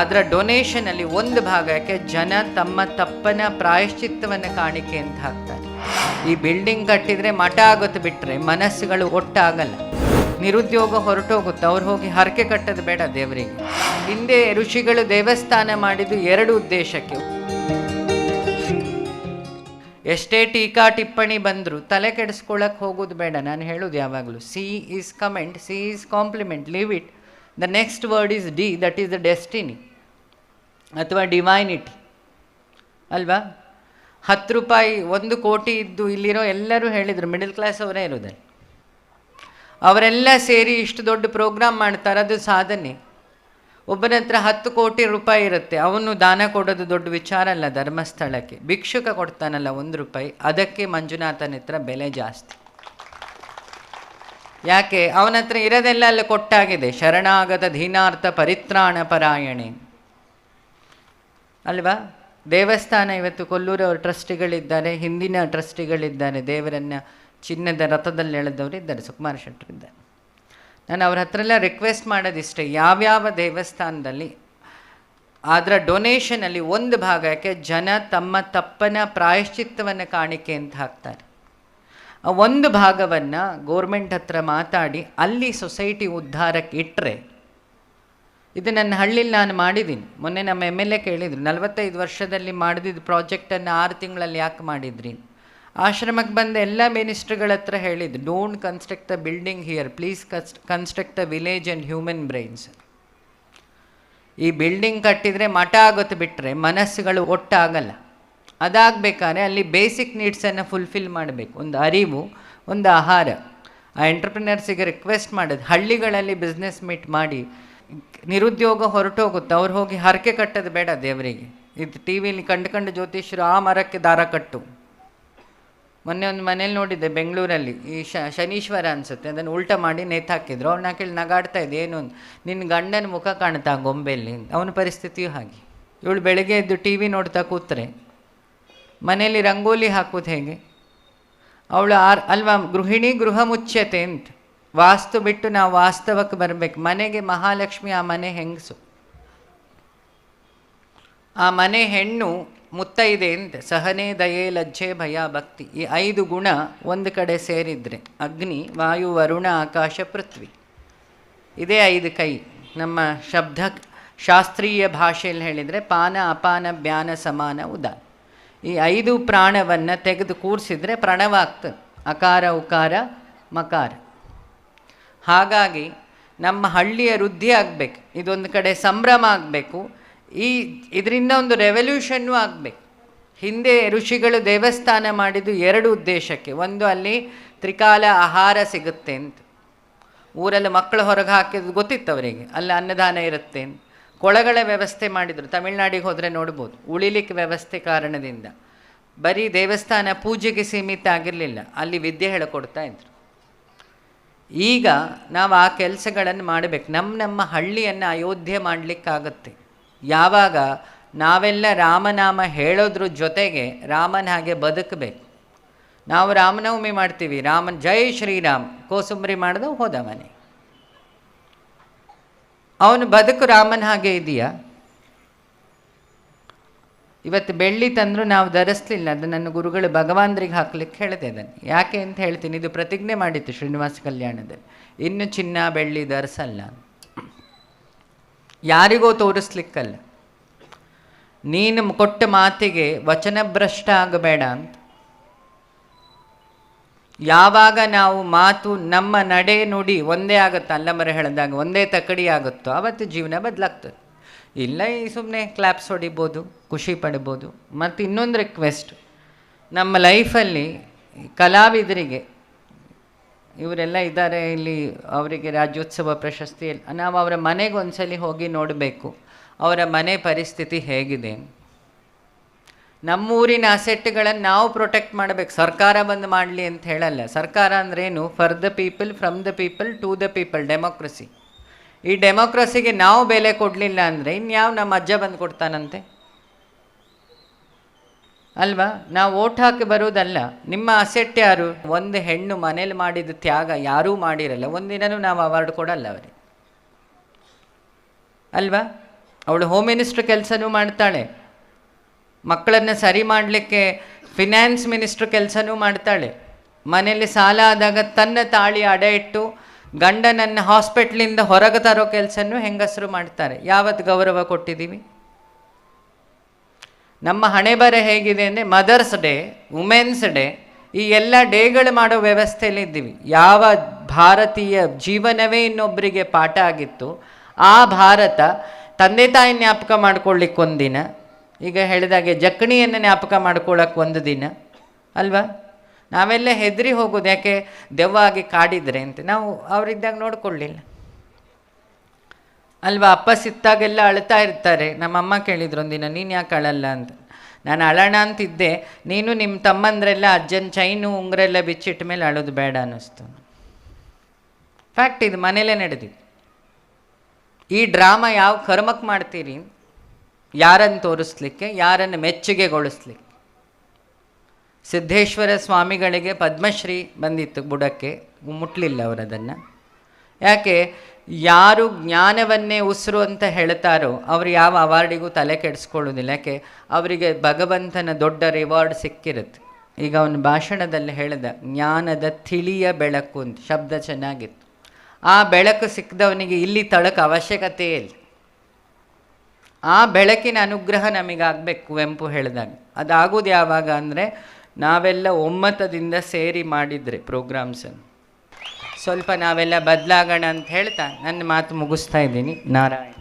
ಅದರ ಡೊನೇಷನಲ್ಲಿ ಒಂದು ಭಾಗಕ್ಕೆ ಜನ ತಮ್ಮ ತಪ್ಪನ ಪ್ರಾಯಶ್ಚಿತ್ತವನ್ನು ಕಾಣಿಕೆ ಅಂತ ಹಾಕ್ತಾರೆ. ಈ ಬಿಲ್ಡಿಂಗ್ ಕಟ್ಟಿದರೆ ಮಠ ಆಗುತ್ತೆ ಬಿಟ್ಟರೆ ಮನಸ್ಸುಗಳು ಒಟ್ಟಾಗಲ್ಲ. ನಿರುದ್ಯೋಗ ಹೊರಟೋಗುತ್ತೆ, ಅವ್ರು ಹೋಗಿ ಹರಕೆ ಕಟ್ಟೋದು ಬೇಡ ದೇವರಿಗೆ. ಹಿಂದೆ ಋಷಿಗಳು ದೇವಸ್ಥಾನ ಮಾಡಿದ್ದು ಎರಡು ಉದ್ದೇಶಕ್ಕೆ. ಎಷ್ಟೇ ಟೀಕಾ ಟಿಪ್ಪಣಿ ಬಂದರೂ ತಲೆ ಕೆಡಿಸ್ಕೊಳ್ಳೋಕೆ ಹೋಗೋದು ಬೇಡ, ನಾನು ಹೇಳೋದು ಯಾವಾಗಲೂ. C is comment C is compliment leave it the next word is D that is the destiny ಅಥವಾ ಡಿವೈನಿಟಿ, ಅಲ್ವಾ? ಹತ್ತು ರೂಪಾಯಿ, ಒಂದು ಕೋಟಿ ಇದ್ದು ಇಲ್ಲಿರೋ ಎಲ್ಲರೂ ಹೇಳಿದರು, ಮಿಡಲ್ ಕ್ಲಾಸ್ ಅವರೇ ಇರೋದಲ್ಲಿ ಅವರೆಲ್ಲ ಸೇರಿ ಇಷ್ಟು ದೊಡ್ಡ ಪ್ರೋಗ್ರಾಮ್ ಮಾಡ್ತಾರೆ, ಅದು ಸಾಧನೆ. ಒಬ್ಬನ ಹತ್ರ ಹತ್ತು ಕೋಟಿ ರೂಪಾಯಿ ಇರುತ್ತೆ, ಅವನು ದಾನ ಕೊಡೋದು ದೊಡ್ಡ ವಿಚಾರ ಅಲ್ಲ, ಧರ್ಮಸ್ಥಳಕ್ಕೆ. ಭಿಕ್ಷುಕ ಕೊಡ್ತಾನಲ್ಲ ಒಂದು ರೂಪಾಯಿ, ಅದಕ್ಕೆ ಮಂಜುನಾಥನ ಹತ್ರ ಬೆಲೆ ಜಾಸ್ತಿ. ಯಾಕೆ? ಅವನ ಹತ್ರ ಇರೋದೆಲ್ಲ ಅಲ್ಲಿ ಕೊಟ್ಟಾಗಿದೆ, ಶರಣಾಗತ ಧೀನಾರ್ಥ ಪರಿತ್ರಾಣ ಪರಾಯಣೆ ಅಲ್ವಾ? ದೇವಸ್ಥಾನ ಇವತ್ತು ಕೊಲ್ಲೂರವ್ರ ಟ್ರಸ್ಟಿಗಳಿದ್ದಾರೆ, ಹಿಂದಿನ ಟ್ರಸ್ಟಿಗಳಿದ್ದಾರೆ. ದೇವರನ್ನ ಚಿನ್ನದ ರಥದಲ್ಲಿ ಎಳೆದವರು ಇದ್ದಾರೆ, ಸುಕುಮಾರ ಶೆಟ್ಟರಿದ್ದಾರೆ ನಾನು ಅವ್ರ ಹತ್ರ ಎಲ್ಲ ರಿಕ್ವೆಸ್ಟ್ ಮಾಡೋದಿಷ್ಟೇ, ಯಾವ್ಯಾವ ದೇವಸ್ಥಾನದಲ್ಲಿ ಅದರ ಡೊನೇಷನಲ್ಲಿ ಒಂದು ಭಾಗಕ್ಕೆ ಜನ ತಮ್ಮ ತಪ್ಪನ ಪ್ರಾಯಶ್ಚಿತ್ತವನ್ನು ಕಾಣಿಕೆ ಅಂತ ಹಾಕ್ತಾರೆ. ಆ ಒಂದು ಭಾಗವನ್ನು ಗೋರ್ಮೆಂಟ್ ಹತ್ರ ಮಾತಾಡಿ, ಅಲ್ಲಿ ಸೊಸೈಟಿ ಉದ್ಧಾರಕ್ಕೆ ಇಟ್ಟರೆ ಇದು ನನ್ನ ಹಳ್ಳಿಲಿ ನಾನು ಮಾಡಿದ್ದೀನಿ. ಮೊನ್ನೆ ನಮ್ಮ ಎಂ ಎಲ್ ಎ ಕೇಳಿದರು, ನಲವತ್ತೈದು ವರ್ಷದಲ್ಲಿ ಮಾಡಿದ ಪ್ರಾಜೆಕ್ಟನ್ನು ಆರು ತಿಂಗಳಲ್ಲಿ ಯಾಕೆ ಮಾಡಿದ್ರಿ? ಆಶ್ರಮಕ್ಕೆ ಬಂದ ಎಲ್ಲ ಮಿನಿಸ್ಟ್ರುಗಳ ಹತ್ರ ಹೇಳಿದ್ದು don't construct the building here please cons construct the village and human brains ಈ ಬಿಲ್ಡಿಂಗ್ ಕಟ್ಟಿದರೆ ಮಠ ಆಗುತ್ತೆ ಬಿಟ್ಟರೆ ಮನಸ್ಸುಗಳು ಒಟ್ಟಾಗಲ್ಲ. ಅದಾಗಬೇಕಾದ್ರೆ ಅಲ್ಲಿ ಬೇಸಿಕ್ ನೀಡ್ಸನ್ನು ಫುಲ್ಫಿಲ್ ಮಾಡಬೇಕು. ಒಂದು ಅರಿವು, ಒಂದು ಆಹಾರ. ಆ ಎಂಟ್ರಪ್ರಿನರ್ಸಿಗೆ ರಿಕ್ವೆಸ್ಟ್ ಮಾಡೋದು, ಹಳ್ಳಿಗಳಲ್ಲಿ ಬಿಸ್ನೆಸ್ ಮೀಟ್ ಮಾಡಿ ನಿರುದ್ಯೋಗ ಹೊರಟೋಗುತ್ತೆ. ಅವ್ರು ಹೋಗಿ ಹರಕೆ ಕಟ್ಟೋದು ಬೇಡ ದೇವರಿಗೆ. ಇದು ಟಿ ವಿಲಿ ಕಂಡು ಕಂಡು ಜ್ಯೋತಿಷ್ಯರು ಆ ಮರಕ್ಕೆ ದಾರ ಕಟ್ಟು. ಮೊನ್ನೆ ಒಂದು ಮನೇಲಿ ನೋಡಿದ್ದೆ ಬೆಂಗಳೂರಲ್ಲಿ, ಈ ಶ ಶನೀಶ್ವರ ಅನಿಸುತ್ತೆ. ಅದನ್ನು ಉಲ್ಟ ಮಾಡಿ ನೇತಾಕಿದ್ರು ಅವ್ರನ್ನ ಕೇಳಿ ನಗಾಡ್ತಾ ಇದೆ ಏನು? ನಿನ್ನ ಗಂಡನ ಮುಖ ಕಾಣ್ತಾ ಗೊಂಬೆಯಲ್ಲಿ? ಅವನ ಪರಿಸ್ಥಿತಿಯೂ ಹಾಗೆ. ಇವಳು ಬೆಳಗ್ಗೆ ಎದ್ದು ಟಿ ವಿ ನೋಡ್ತಾ ಕೂತ್ರೆ, ಮನೇಲಿ ರಂಗೋಲಿ ಹಾಕೋದು ಹೇಗೆ? ಅವಳು ಆರ್, ಅಲ್ವಾ, ಗೃಹಿಣಿ ಗೃಹ ಮುಚ್ಚತೆ ಅಂತ. ವಾಸ್ತು ಬಿಟ್ಟು ನಾವು ವಾಸ್ತವಕ್ಕೆ ಬರಬೇಕು. ಮನೆಗೆ ಮಹಾಲಕ್ಷ್ಮಿ ಆ ಮನೆ ಹೆಂಗಸು? ಆ ಮನೆ ಹೆಣ್ಣು ಮುತ್ತೈದೆ ಅಂತ ಸಹನೆ, ದಯೆ, ಲಜ್ಜೆ, ಭಯ, ಭಕ್ತಿ ಈ ಐದು ಗುಣ ಒಂದು ಕಡೆ ಸೇರಿದರೆ ಅಗ್ನಿ, ವಾಯು, ವರುಣ, ಆಕಾಶ, ಪೃಥ್ವಿ. ಇದೇ ಐದು ಕೈ. ನಮ್ಮ ಶಬ್ದ ಶಾಸ್ತ್ರೀಯ ಭಾಷೆಯಲ್ಲಿ ಹೇಳಿದರೆ ಪಾನ, ಅಪಾನ ಬ್ಯಾನ ಸಮಾನ ಉದಾನ ಈ ಐದು ಪ್ರಾಣವನ್ನು ತೆಗೆದು ಕೂರಿಸಿದ್ರೆ ಪ್ರಣವಾಗ್ತದೆ ಅಕಾರ, ಉಕಾರ, ಮಕಾರ. ಹಾಗಾಗಿ ನಮ್ಮ ಹಳ್ಳಿಯ ವೃದ್ಧಿ ಆಗಬೇಕು. ಇದೊಂದು ಕಡೆ ಸಂಭ್ರಮ ಆಗಬೇಕು. ಈ ಇದರಿಂದ ಒಂದು ರೆವಲ್ಯೂಷನ್ನು ಆಗಬೇಕು. ಹಿಂದೆ ಋಷಿಗಳು ದೇವಸ್ಥಾನ ಮಾಡಿದ್ದು ಎರಡು ಉದ್ದೇಶಕ್ಕೆ. ಒಂದು ಅಲ್ಲಿ ತ್ರಿಕಾಲ ಆಹಾರ ಸಿಗುತ್ತೆ ಅಂತ. ಊರಲ್ಲಿ ಮಕ್ಕಳು ಹೊರಗೆ ಹಾಕಿದ್ದು ಗೊತ್ತಿತ್ತು ಅವರಿಗೆ. ಅಲ್ಲಿ ಅನ್ನದಾನ ಇರುತ್ತೆ ಅಂತ. ಕೊಳಗಳ ವ್ಯವಸ್ಥೆ ಮಾಡಿದರು. ತಮಿಳ್ನಾಡಿಗೆ ಹೋದರೆ ನೋಡ್ಬೋದು. ಉಳಿಲಿಕ್ಕೆ ವ್ಯವಸ್ಥೆ ಕಾರಣದಿಂದ. ಬರೀ ದೇವಸ್ಥಾನ ಪೂಜೆಗೆ ಸೀಮಿತ ಆಗಿರಲಿಲ್ಲ. ಅಲ್ಲಿ ವಿದ್ಯೆ ಹೇಳಿಕೊಡ್ತಾ ಇದ್ರು. ಈಗ ನಾವು ಆ ಕೆಲಸಗಳನ್ನು ಮಾಡಬೇಕು. ನಮ್ಮ ನಮ್ಮ ಹಳ್ಳಿಯನ್ನು ಅಯೋಧ್ಯೆ ಮಾಡಲಿಕ್ಕಾಗತ್ತೆ. ಯಾವಾಗ ನಾವೆಲ್ಲ ರಾಮನಾಮ ಹೇಳೋದ್ರ ಜೊತೆಗೆ ರಾಮನ ಹಾಗೆ ಬದುಕಬೇಕು. ನಾವು ರಾಮನವಮಿ ಮಾಡ್ತೀವಿ. ರಾಮನ್ ಜೈ ಶ್ರೀರಾಮ್. ಕೋಸುಂಬರಿ ಮಾಡ್ದ ಹೋದ ಮನೆ. ಅವನು ಬದುಕು ರಾಮನ ಹಾಗೆ ಇದೆಯಾ? ಇವತ್ತು ಬೆಳ್ಳಿ ತಂದರೂ ನಾವು ಧರಿಸ್ಲಿಲ್ಲ, ಅದು ನನ್ನ ಗುರುಗಳು ಭಗವಾನ್ರಿಗೆ ಹಾಕ್ಲಿಕ್ಕೆ ಹೇಳಿದೆ ಅದನ್ನು. ಯಾಕೆ ಅಂತ ಹೇಳ್ತೀನಿ, ಇದು ಪ್ರತಿಜ್ಞೆ ಮಾಡಿತ್ತು ಶ್ರೀನಿವಾಸ ಕಲ್ಯಾಣದಲ್ಲಿ. ಇನ್ನು ಚಿನ್ನ, ಬೆಳ್ಳಿ ಧರಿಸಲ್ಲ. ಯಾರಿಗೋ ತೋರಿಸ್ಲಿಕ್ಕಲ್ಲ. ನೀನು ಕೊಟ್ಟ ಮಾತಿಗೆ ವಚನಭ್ರಷ್ಟ ಆಗಬೇಡ ಅಂತ. ಯಾವಾಗ ನಾವು ಮಾತು ನಮ್ಮ ನಡೆ ನುಡಿ ಒಂದೇ ಆಗುತ್ತೆ ಅಲ್ಲಮರ ಹೇಳಿದಾಗ ಒಂದೇ ತಕಡಿ ಆಗುತ್ತೋ, ಅವತ್ತು ಜೀವನ ಬದಲಾಗ್ತದೆ. ಇಲ್ಲ, ಈ ಸುಮ್ಮನೆ ಕ್ಲಾಪ್ಸ್ ಹೊಡಿಬೋದು, ಖುಷಿ ಪಡಿಬೋದು. ಮತ್ತು ಇನ್ನೊಂದು ರಿಕ್ವೆಸ್ಟ್ ನಮ್ಮ ಲೈಫಲ್ಲಿ ಕಲಾವಿದರಿಗೆ, ಇವರೆಲ್ಲ ಇದ್ದಾರೆ, ಇಲ್ಲಿ ಅವರಿಗೆ ರಾಜ್ಯೋತ್ಸವ ಪ್ರಶಸ್ತಿ ನಾವು ಅವರ ಮನೆಗೆ ಒಂದ್ಸಲಿ ಹೋಗಿ ನೋಡಬೇಕು. ಅವರ ಮನೆ ಪರಿಸ್ಥಿತಿ ಹೇಗಿದೆ. ನಮ್ಮೂರಿನ ಅಸೆಟ್ಗಳನ್ನು ನಾವು ಪ್ರೊಟೆಕ್ಟ್ ಮಾಡಬೇಕು. ಸರ್ಕಾರ ಬಂದು ಮಾಡಲಿ ಅಂತ ಹೇಳಲ್ಲ. ಸರ್ಕಾರ ಅಂದ್ರೇನು for the people from the people to the people democracy ಈ ಡೆಮೋಕ್ರಸಿಗೆ ನಾವು ಬೆಲೆ ಕೊಡಲಿಲ್ಲ ಅಂದರೆ ಇನ್ಯಾವ ನಮ್ಮ ಅಜ್ಜ ಬಂದು ಕೊಡ್ತಾನಂತೆ? ಅಲ್ವಾ? ನಾವು ಓಟ್ ಹಾಕಿ ಬರೋದಲ್ಲ ನಿಮ್ಮ ಅಸೆಟ್ ಯಾರು? ಒಂದು ಹೆಣ್ಣು ಮನೇಲಿ ಮಾಡಿದ ತ್ಯಾಗ ಯಾರೂ ಮಾಡಿರಲ್ಲ ಒಂದಿನೂ ನಾವು ಅವಾರ್ಡ್ ಕೊಡಲ್ಲ ಅವರಿಗೆ. ಅಲ್ವಾ? ಅವಳು ಹೋಮ್ ಮಿನಿಸ್ಟ್ರ್ ಕೆಲಸನೂ ಮಾಡ್ತಾಳೆ. ಮಕ್ಕಳನ್ನು ಸರಿ ಮಾಡಲಿಕ್ಕೆ ಫಿನಾನ್ಸ್ ಮಿನಿಸ್ಟ್ರ್ ಕೆಲಸನೂ ಮಾಡ್ತಾಳೆ. ಮನೆಯಲ್ಲಿ ಸಾಲ ಆದಾಗ ತನ್ನ ತಾಳಿ ಅಡ ಇಟ್ಟು ಗಂಡನನ್ನು ಹಾಸ್ಪಿಟ್ಲಿಂದ ಹೊರಗೆ ತರೋ ಕೆಲಸನೂ ಹೆಂಗಸರು ಮಾಡ್ತಾರೆ. ಯಾವತ್ತು ಗೌರವ ಕೊಟ್ಟಿದ್ದೀವಿ? ನಮ್ಮ ಹಣೆ ಬರ ಹೇಗಿದೆ ಅಂದರೆ ಮದರ್ಸ್ ಡೇ, ವುಮೆನ್ಸ್ ಡೇ, ಈ ಎಲ್ಲ ಡೇಗಳು ಮಾಡೋ ವ್ಯವಸ್ಥೆಯಲ್ಲಿ ಇದ್ದೀವಿ. ಯಾವ ಭಾರತೀಯ ಜೀವನವೇ ಇನ್ನೊಬ್ಬರಿಗೆ ಪಾಠ ಆಗಿತ್ತು, ಆ ಭಾರತ ತಂದೆ ತಾಯಿ ಜ್ಞಾಪಕ ಮಾಡ್ಕೊಳ್ಳಿಕ್ಕೆ ಒಂದಿನ ಈಗ ಹೇಳಿದಾಗೆ ಜಕ್ಕಣಿಯನ್ನು ಜ್ಞಾಪಕ ಮಾಡ್ಕೊಳ್ಳೋಕೆ ಒಂದು ದಿನ, ಅಲ್ವಾ? ನಾವೆಲ್ಲ ಹೆದರಿ ಹೋಗೋದು, ಯಾಕೆ ದೆವ್ವ ಆಗಿ ಕಾಡಿದ್ರೆ ಅಂತ. ನಾವು ಅವರಿದ್ದಾಗ ನೋಡ್ಕೊಳ್ಳಿಲ್ಲ. ಅಲ್ವಾ, ಅಪ್ಪ ಸಿತ್ತಾಗೆಲ್ಲ ಅಳ್ತಾ ಇರ್ತಾರೆ. ನಮ್ಮಮ್ಮ ಕೇಳಿದ್ರು ಒಂದಿನ, ನೀನು ಯಾಕೆ ಅಳಲ್ಲ? ಅಂತ. ನಾನು ಅಳೋಣ ಅಂತಿದ್ದೆ. ನೀನು ನಿಮ್ಮ ತಮ್ಮಂದ್ರೆಲ್ಲ ಅಜ್ಜನ ಚೈನು ಉಂಗ್ರೆಲ್ಲ ಬಿಚ್ಚಿಟ್ಟ ಮೇಲೆ ಅಳೋದು ಬೇಡ ಅನ್ನಿಸ್ತು. ಫ್ಯಾಕ್ಟ್ ಇದು, ಮನೇಲೇ ನಡೆದಿದೆ. ಈ ಡ್ರಾಮಾ ಯಾವ ಕರ್ಮಕ್ಕೆ ಮಾಡ್ತೀರಿ? ಯಾರನ್ನು ತೋರಿಸ್ಲಿಕ್ಕೆ, ಯಾರನ್ನು ಮೆಚ್ಚುಗೆಗೊಳಿಸ್ಲಿಕ್ಕೆ? ಸಿದ್ದೇಶ್ವರ ಸ್ವಾಮಿಗಳಿಗೆ ಪದ್ಮಶ್ರೀ ಬಂದಿತ್ತು ಬುಡಕ್ಕೆ. ಮುಟ್ಲಿಲ್ಲ ಅವರದನ್ನು ಯಾಕೆ? ಯಾರು ಜ್ಞಾನವನ್ನೇ ಉಸಿರು ಅಂತ ಹೇಳ್ತಾರೋ ಅವರು ಯಾವ ಅವಾರ್ಡಿಗೂ ತಲೆ ಕೆಡಿಸ್ಕೊಳ್ಳೋದಿಲ್ಲ. ಯಾಕೆ? ಅವರಿಗೆ ಭಗವಂತನ ದೊಡ್ಡ ರಿವಾರ್ಡ್ ಸಿಕ್ಕಿರುತ್ತೆ. ಈಗ ಅವನ ಭಾಷಣದಲ್ಲಿ ಹೇಳಿದ, ಜ್ಞಾನದ ತಿಳಿಯ ಬೆಳಕು ಅಂತ ಶಬ್ದ ಚೆನ್ನಾಗಿತ್ತು. ಆ ಬೆಳಕು ಸಿಕ್ಕದವನಿಗೆ ಇಲ್ಲಿ ತಳಕ ಅವಶ್ಯಕತೆ ಇಲ್ಲ. ಆ ಬೆಳಕಿನ ಅನುಗ್ರಹ ನಮಗಾಗಬೇಕು ಕುವೆಂಪು ಹೇಳಿದಾಗ. ಅದಾಗೋದು ಯಾವಾಗ ಅಂದರೆ ನಾವೆಲ್ಲ ಒಮ್ಮತದಿಂದ ಸೇರಿ ಮಾಡಿದರೆ ಪ್ರೋಗ್ರಾಮ್ಸನ್ನು ಸ್ವಲ್ಪ ನಾವೆಲ್ಲ ಬದಲಾಗೋಣ ಅಂತ ಹೇಳ್ತಾ ನನ್ನ ಮಾತು ಮುಗಿಸ್ತಾ ಇದ್ದೀನಿ. ನಾರಾಯಣ.